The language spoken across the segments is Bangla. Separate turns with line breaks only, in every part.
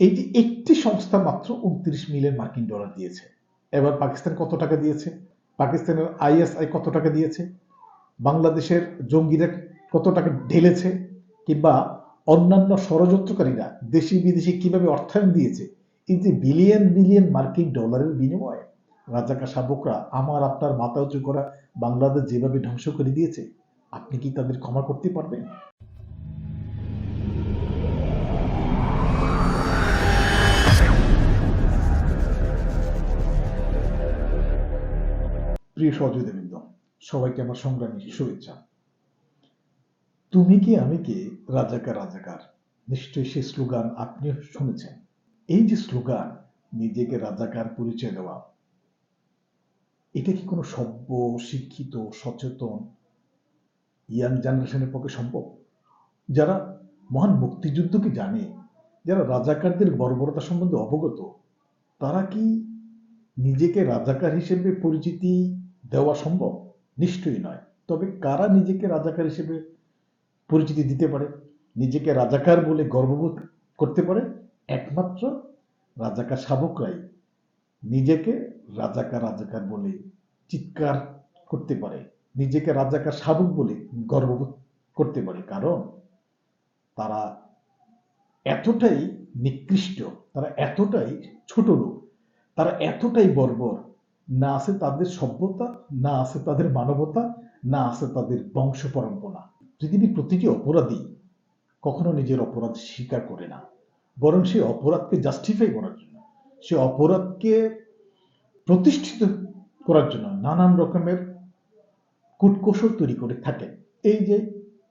যে একটি সংস্থা মাত্র উনত্রিশ মিলিয়ন মার্কিন ডলার দিয়েছে। এবার পাকিস্তান কত টাকা দিয়েছে? পাকিস্তানের আইএসআই কত টাকা দিয়েছে? বাংলাদেশের জঙ্গিরা কত টাকা ঢেলেছে? কিংবা অন্যান্য ষড়যন্ত্রকারীরা দেশি বিদেশি কীভাবে অর্থায়ন দিয়েছে? এই যে বিলিয়ন বিলিয়ন মার্কিন ডলারের বিনিময়ে রাজাকা শাবকরা আমার, আপনার মাথা উঁচু করা বাংলাদেশ যেভাবে ধ্বংস করে দিয়েছে, আপনি কি তাদের ক্ষমা করতে পারবেন? প্রিয় সহযোগিতাবৃন্দ সবাইকে আমার সংগ্রামী শুভেচ্ছা। তুমি কি, আমি কি রাজাকার রাজাকার? নিশ্চয়ই সেই স্লোগান আপনিও শুনেছেন। এই যে স্লোগান, নিজেকে রাজাকার পরিচয় দেওয়া, এটা কি কোনো সভ্য, শিক্ষিত, সচেতন ইয়াং জেনারেশনের পক্ষে সম্ভব? যারা মহান মুক্তিযুদ্ধকে জানে, যারা রাজাকারদের বর্বরতা সম্বন্ধে অবগত, তারা কি নিজেকে রাজাকার হিসেবে পরিচিতি দেওয়া সম্ভব? নিশ্চয়ই নয়। তবে কারা নিজেকে রাজাকার হিসেবে পরিচিতি দিতে পারে? নিজেকে রাজাকার বলে গর্ববোধ করতে পারে? একমাত্র রাজাকার শাবকরাই নিজেকে রাজাকার রাজাকার বলে চিৎকার করতে পারে। নিজেকে রাজাকার শাবক বলে গর্ববোধ করতে পারে। কারণ তারা এতটাই নিকৃষ্ট, তারা এতটাই ছোট লোক, তারা এতটাই বর্বর না আছে তাদের সভ্যতা, না আছে তাদের মানবতা, না আছে তাদের বংশ পরম্পরা। পৃথিবীর প্রতিটি অপরাধী কখনো নিজের অপরাধ স্বীকার করে না। বরং সে অপরাধকে জাস্টিফাই করার জন্য, সে অপরাধকে প্রতিষ্ঠিত করার জন্য নানান রকমের কূটকৌশল তৈরি করে থাকে। এই যে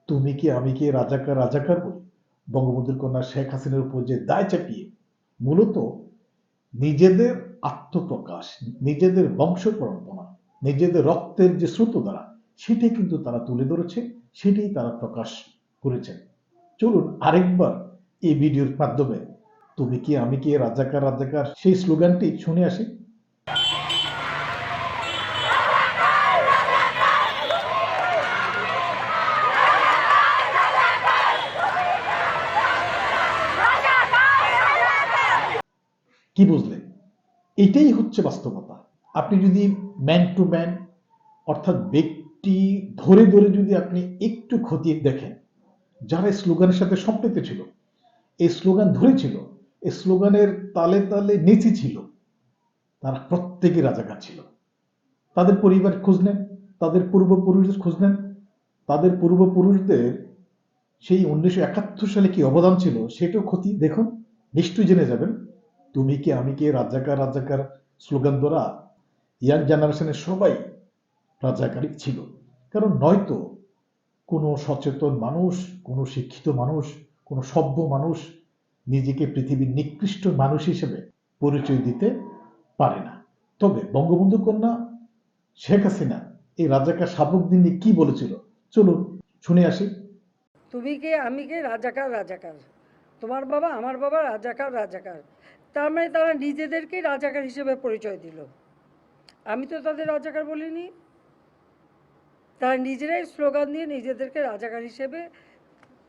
তুমি কি আমি কি রাজাকার রাজাকার বলি? বঙ্গবন্ধুর কন্যা শেখ হাসিনার উপর যে দায় চাপিয়ে মূলত নিজেদের আত্মপ্রকাশ, নিজেদের বংশ পরম্পরা নিজেদের রক্তের যে স্রোত দ্বারা, সেটাই কিন্তু তারা তুলে ধরেছে, সেটাই তারা প্রকাশ করেছেন চলুন আরেকবার এই ভিডিওর মাধ্যমে তুমি কি, আমি কি, রাজাকার রাজাকার, সেই স্লোগানটি শুনে আসি। কি এটাই হচ্ছে বাস্তবতা। আপনি যদি ম্যান টু ম্যান অর্থাৎ ব্যক্তি ধরে ধরে যদি আপনি একটু খতিয়ে দেখেন, যারা এই স্লোগানের সাথে সম্পৃক্ত ছিল, এই স্লোগান ধরেছিল, এই স্লোগানের তালে তালে নেচি ছিল, তারা প্রত্যেকে রাজাকার ছিল। তাদের পরিবার খোঁজ নেন, তাদের পূর্বপুরুষদের খোঁজ নেন, তাদের পূর্বপুরুষদের সেই উনিশশো একাত্তর সালে কি অবদান ছিল, সেটাও ক্ষতি দেখুন, নিশ্চয়ই জেনে যাবেন, তুমি কি, আমি কি, রাজাকার রাজাকার স্লোগান দ্বারা ইয়াং জেনারেশনের সবাই রাজাকারী ছিল। কারণ নয়তো কোনো সচেতন মানুষ, কোনো শিক্ষিত মানুষ, কোনো সভ্য মানুষ নিজেকে পৃথিবীর নিকৃষ্ট মানুষ হিসেবে পরিচয় দিতে পারে না। তবে বঙ্গবন্ধু কন্যা শেখ হাসিনা এই রাজাকার শাবক দিন কি বলেছিল? চলুন শুনে আসি।
তুমি কে? আমি কে? রাজাকার রাজাকার। তোমার বাবা, আমার বাবা রাজাকার রাজাকার। তার মানে তারা নিজেদেরকেই রাজাকার হিসেবে পরিচয় দিল। আমি তো তাদের রাজাকার বলিনি। তারা নিজেরাই স্লোগান দিয়ে নিজেদেরকে রাজাকার হিসেবে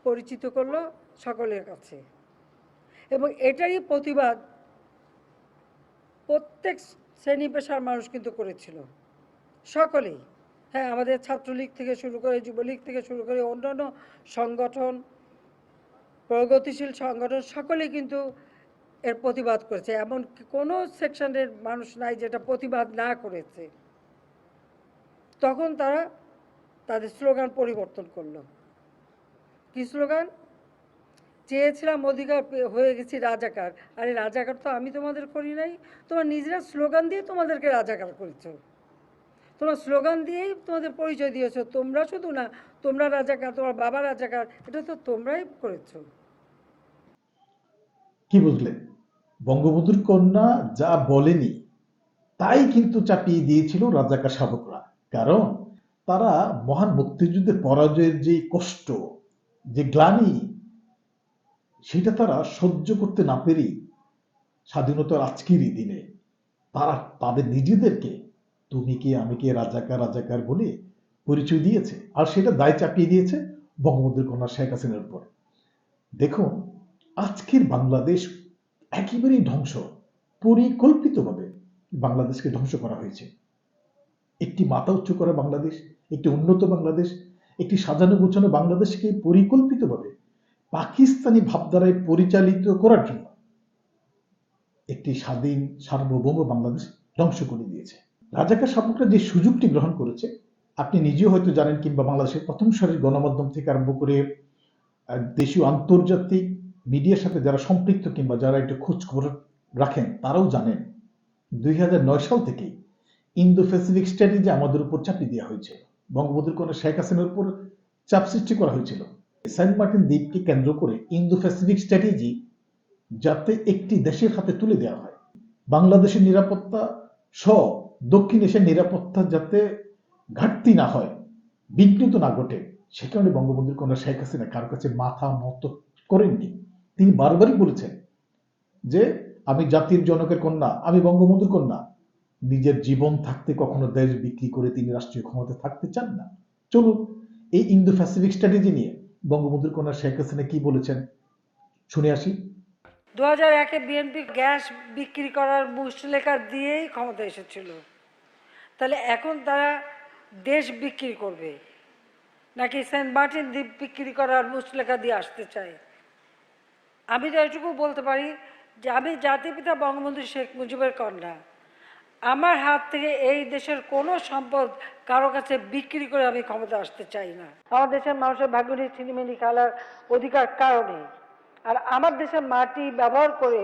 পরিচিত করল সকলের কাছে। এবং এটারই প্রতিবাদ প্রত্যেক শ্রেণি পেশার মানুষ কিন্তু করেছিল। সকলেই। হ্যাঁ আমাদের ছাত্রলীগ থেকে শুরু করে, যুবলীগ থেকে শুরু করে, অন্যান্য সংগঠন, প্রগতিশীল সংগঠন, সকলেই কিন্তু এর প্রতিবাদ করেছে এমন কোনো সেকশনের মানুষ নাই যেটা প্রতিবাদ না করেছে। তখন তারা তাদের স্লোগান পরিবর্তন করল। কি স্লোগান? চেয়েছিলাম অধিকার হয়ে গেছি রাজাকার। আরে রাজাকার তো আমি তোমাদের করি নাই। তোমার নিজেরা স্লোগান দিয়ে তোমাদেরকে রাজাকার করেছ। তোমরা স্লোগান দিয়েই তোমাদের পরিচয় দিয়েছ। তোমরা শুধু না, তোমরা রাজাকার, তোমার বাবা রাজাকার, এটা তো তোমরাই করেছ।
কি বুঝলেন বঙ্গবন্ধুর কন্যা যা বলেনি, তাই কিন্তু চাপিয়ে দিয়েছিল রাজাকার শাবকরা কারণ তারা মহান মুক্তিযুদ্ধের পরাজয়ের যে কষ্ট, যে গ্লানি, সেটা তারা সহ্য করতে না পেরেই স্বাধীনতার আজকেরই দিনে তারা তাদের নিজেদেরকে তুমি কি, আমি কি, রাজাকার রাজাকার বলে পরিচয় দিয়েছে। আর সেটা দায় চাপিয়ে দিয়েছে বঙ্গবন্ধুর কন্যা শেখ হাসিনার উপর। দেখুন, আজকের বাংলাদেশ একেবারেই ধ্বংস, পরিকল্পিতভাবে বাংলাদেশকে ধ্বংস করা হয়েছে। একটি মাথা উচ্চ করা বাংলাদেশ, একটি উন্নত বাংলাদেশ, একটি সাজানো গোছানো বাংলাদেশকে পরিকল্পিতভাবে পাকিস্তানি ভাবধারায় পরিচালিত করার জন্য একটি স্বাধীন, সার্বভৌম বাংলাদেশ ধ্বংস করে দিয়েছে। রাজাকার শাসকরা যে সুযোগটি গ্রহণ করেছে, আপনি নিজেও হয়তো জানেন কিংবা বাংলাদেশের প্রথম সারির গণমাধ্যম থেকে আরম্ভ করে দেশীয় আন্তর্জাতিক মিডিয়ার সাথে যারা সম্পৃক্ত কিংবা যারা একটু খোঁজ খবর রাখেন, তারাও জানেন দুই হাজার নয় সাল থেকেই ইন্দো প্যাসিফিক স্ট্র্যাটেজি আমাদের উপর চাপিয়ে দেওয়া হয়েছে। বঙ্গবন্ধুর কোনো শেখ হাসিনার উপর চাপ সৃষ্টি করা হয়েছিল। সেন্ট মার্টিন দ্বীপকে কেন্দ্র করে ইন্দো প্যাসিফিক স্ট্র্যাটেজি যাতে একটি দেশের হাতে তুলে দেওয়া হয়। বাংলাদেশের নিরাপত্তা সহ দক্ষিণ এশিয়ার নিরাপত্তা যাতে ঘাটতি না হয়, বিঘ্নিত না ঘটে, সে কারণে বঙ্গবন্ধুর কন্যা শেখ হাসিনা কারও কাছে মাথা নত করেননি। তিনি বারবারই বলেছেন যে আমি জাতির জনকের কন্যা, আমি বঙ্গবন্ধুর কন্যা। নিজের জীবন থাকতে কখনো দেশ বিক্রি করে তিনি রাষ্ট্রীয় ক্ষমতা থাকতে চান না। চলুন, এই ইন্দো প্যাসিফিক স্ট্র্যাটেজি নিয়ে বঙ্গবন্ধুর কন্যা শেখ হাসিনা কি বলেছেন? শুনে আসি।
দু হাজার একে বিএনপি গ্যাস বিক্রি করার মুসলেখা দিয়েই ক্ষমতা এসেছিল। তাহলে এখন তারা দেশ বিক্রি করবে? নাকি সেন্ট মার্টিন দ্বীপ বিক্রি করার মুসলেখা দিয়ে আসতে চায়? আমি তো এটুকু বলতে পারি যে আমি জাতিপিতা বঙ্গবন্ধু শেখ মুজিবের কন্যা। আমার হাত থেকে এই দেশের কোনো সম্পদ কারও কাছে বিক্রি করে আমি ক্ষমতা আসতে চাই না। আমার দেশের মানুষের ভাগ্যনি ছিনিমিনি খেলার অধিকার কারণে। আর আমার দেশের মাটি ব্যবহার করে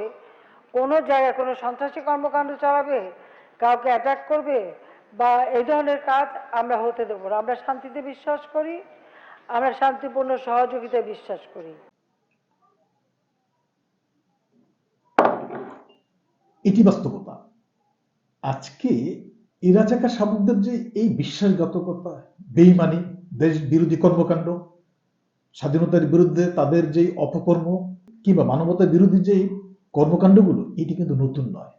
কোনো জায়গায় কোনো সন্ত্রাসী কর্মকাণ্ড চালাবে, কাউকে অ্যাটাক করবে বা এই ধরনের কাজ আমরা হতে দেবো না। আমরা শান্তিতে বিশ্বাস করি, আমরা শান্তিপূর্ণ সহযোগিতায় বিশ্বাস করি।
এটি বাস্তবতা। আজকে এই রাজাকার শাসকদের যে এই বিশ্বাসঘাতকতা, বেইমানি, দেশ বিরোধী কর্মকাণ্ড, স্বাধীনতার বিরুদ্ধে তাদের যে অপকর্ম কিংবা মানবতার বিরোধী যে কর্মকাণ্ডগুলো, এটি কিন্তু নতুন নয়।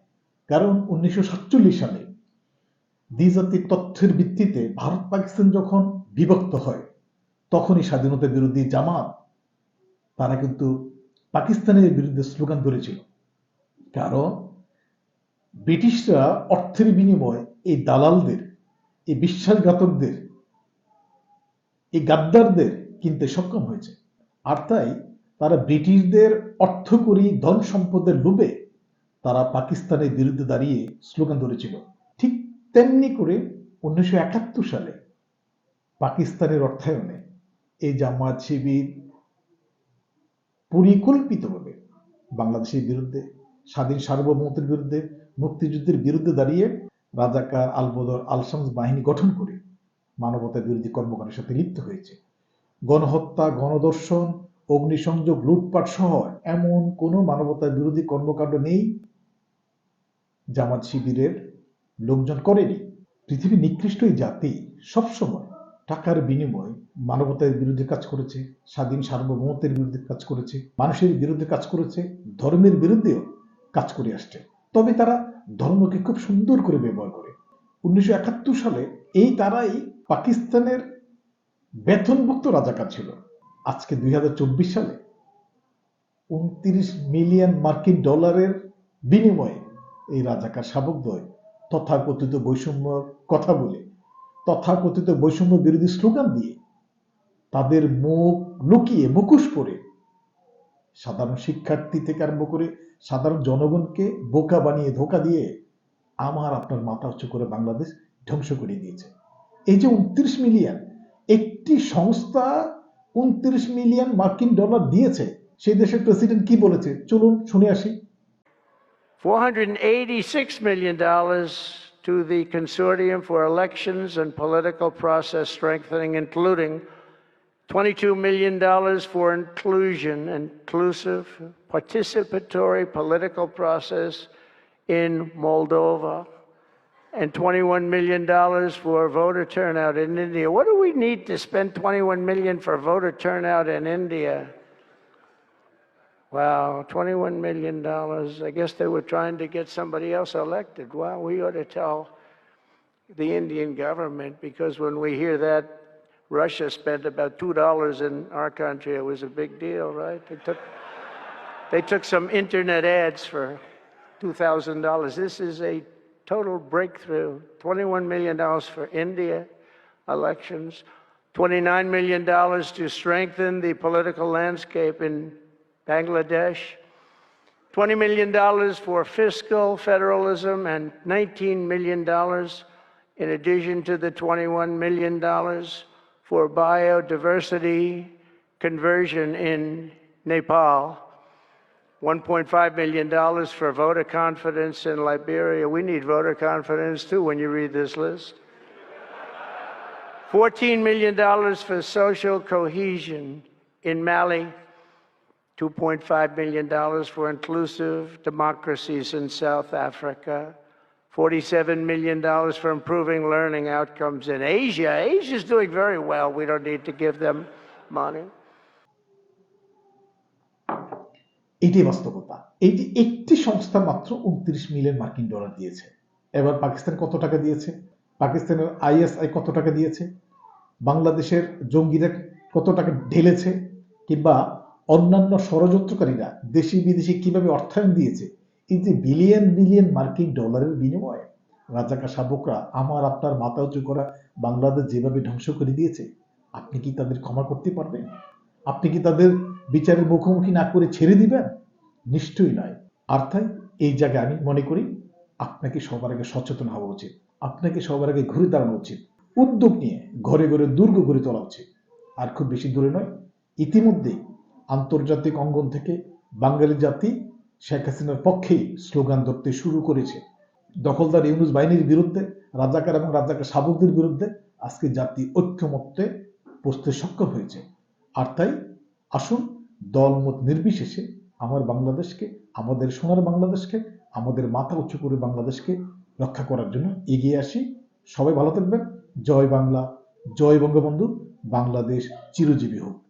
কারণ উনিশশো সাতচল্লিশ সালে দ্বিজাতিক তথ্যের ভিত্তিতে ভারত পাকিস্তান যখন বিভক্ত হয়, তখনই স্বাধীনতা বিরোধী জামাত, তারা কিন্তু পাকিস্তানের বিরুদ্ধে স্লোগান ধরেছিল। কারণ ব্রিটিশরা অর্থের বিনিময়ে এই দালালদের, এই বিশ্বাসঘাতকদের, এই গাদ্দারদের কিনতে সক্ষম হয়েছে। আর তাই তারা ব্রিটিশদের অর্থকরী ধন সম্পদের লোভে তারা পাকিস্তানের বিরুদ্ধে দাঁড়িয়ে স্লোগান ধরেছিল। ঠিক তেমনি করে উনিশশো একাত্তর সালে পাকিস্তানের অর্থায়নে এই জামাত শিবির পরিকল্পিতভাবে বাংলাদেশের বিরুদ্ধে, স্বাধীন সার্বভৌমত্বের বিরুদ্ধে মুক্তিযুদ্ধের বিরুদ্ধে দাঁড়িয়ে রাজাকার আলবদর আলসামস বাহিনী গঠন করে মানবতার বিরোধী কর্মকাণ্ডের সাথে লিপ্ত হয়েছে। গণহত্যা গণদর্শন অগ্নিসংযোগ, লুটপাট সহ এমন কোনো মানবতার বিরোধী কর্মকাণ্ড নেই জামাত শিবিরের লোকজন করেনি। পৃথিবীর নিকৃষ্ট জাতি সবসময় টাকার বিনিময়ে মানবতার বিরুদ্ধে কাজ করেছে, স্বাধীন সার্বভৌমত্বের বিরুদ্ধে কাজ করেছে, মানুষের বিরুদ্ধে কাজ করেছে, ধর্মের বিরুদ্ধেও কাজ করে আসছে। তবে তারা ধর্মকে খুব সুন্দর করে ব্যবহার করে। উনিশশো একাত্তর সালে এই তারাই পাকিস্তানের বেতনভুক্ত রাজাকার ছিল। আজকে দুই সালে উনত্রিশ মিলিয়ন মার্কিন ডলারের বিনিময়ে এই রাজাকার শাবকদ্বয় তথাকথিত বৈষম্য কথা বলে, তথাকথিত বৈষম্য বিরোধী স্লোগান দিয়ে তাদের মুখ লুকিয়ে মুখোশ করে সাধারণ শিক্ষার্থী থেকে আরম্ভ করে সাধারণ জনগণকে বোকা বানিয়ে ধোকা দিয়ে আমার আপনার মাথা উঁচু করে বাংলাদেশ ধ্বংস করে দিয়েছে। এই যে উনত্রিশ মিলিয়ন একটি সংস্থা উনত্রিশ মিলিয়ন মার্কিন ডলার দিয়েছে সেই দেশের প্রেসিডেন্ট কি বলেছে? চলুন শুনে আসি।
$486 million to the Consortium for Elections and Political Process Strengthening, including $22 million for inclusion, inclusive, participatory political process in Moldova, and $21 million for voter turnout in India. What do we need to spend 21 million for voter turnout in India? Wow, $21 million. I guess they were trying to get somebody else elected. Well, we ought to tell the Indian government because when we hear that Russia spent about $2 in our country, it was a big deal, right? It took, They took some internet ads for $2,000. This is a total breakthrough. $21 million for India elections, $29 million to strengthen the political landscape in Bangladesh, $20 million for fiscal federalism, and $19 million in addition to the $21 million for biodiversity conversion in Nepal. $1.5 million for voter confidence in Liberia. We need voter confidence too when you read this list. $14 million for social cohesion in Mali. $2.5 million for inclusive democracies in South Africa. $47 million for improving learning outcomes in Asia. Asia's doing very well. We don't need to give them money.
এটাই বাস্তবতা যে একটি সংস্থা মাত্র উনত্রিশ মিলিয়ন মার্কিন ডলার দিয়েছে এবার পাকিস্তান কত টাকা দিয়েছে পাকিস্তানের আইএসআই কত টাকা দিয়েছে বাংলাদেশের জঙ্গিরা কত টাকা ঢেলেছে কিংবা অন্যান্য ষড়যন্ত্রকারীরা দেশি বিদেশি কীভাবে অর্থায়ন দিয়েছে এই যে বিলিয়ন বিলিয়ন মার্কিন ডলারের বিনিময়ে রাজাকা শাবকরা আমার আপনার মাথা উঁচু করা বাংলাদেশ যেভাবে ধ্বংস করে দিয়েছে, আপনি কি তাদের ক্ষমা করতে পারবেন? আপনি কি তাদের বিচারের মুখোমুখি না করে ছেড়ে দিবেন? নিশ্চয়ই নয় আর তাই এই জায়গায় আমি মনে করি আপনাকে সবার আগে সচেতন হওয়া উচিত। আপনাকে সবার আগে ঘুরে দাঁড়ানো উচিত। উদ্যোগ নিয়ে ঘরে ঘরে দুর্গ গড়ে তোলা উচিত। আর খুব বেশি দূরে নয় ইতিমধ্যে আন্তর্জাতিক অঙ্গন থেকে বাঙালি জাতি শেখ হাসিনার পক্ষেই স্লোগান ধরতে শুরু করেছে। দখলদার ইউনুস বাহিনীর বিরুদ্ধে, রাজাকার এবং রাজাকার শাবকদের বিরুদ্ধে আজকে জাতি ঐক্যমত্যে বসতে সক্ষম হয়েছে। আর তাই আসুন, দলমত নির্বিশেষে আমার বাংলাদেশকে, আমাদের সোনার বাংলাদেশকে, আমাদের মাথা উঁচু করে বাংলাদেশকে রক্ষা করার জন্য এগিয়ে আসি। সবাই ভালো থাকবেন। জয় বাংলা, জয় বঙ্গবন্ধু। বাংলাদেশ চিরজীবী হোক।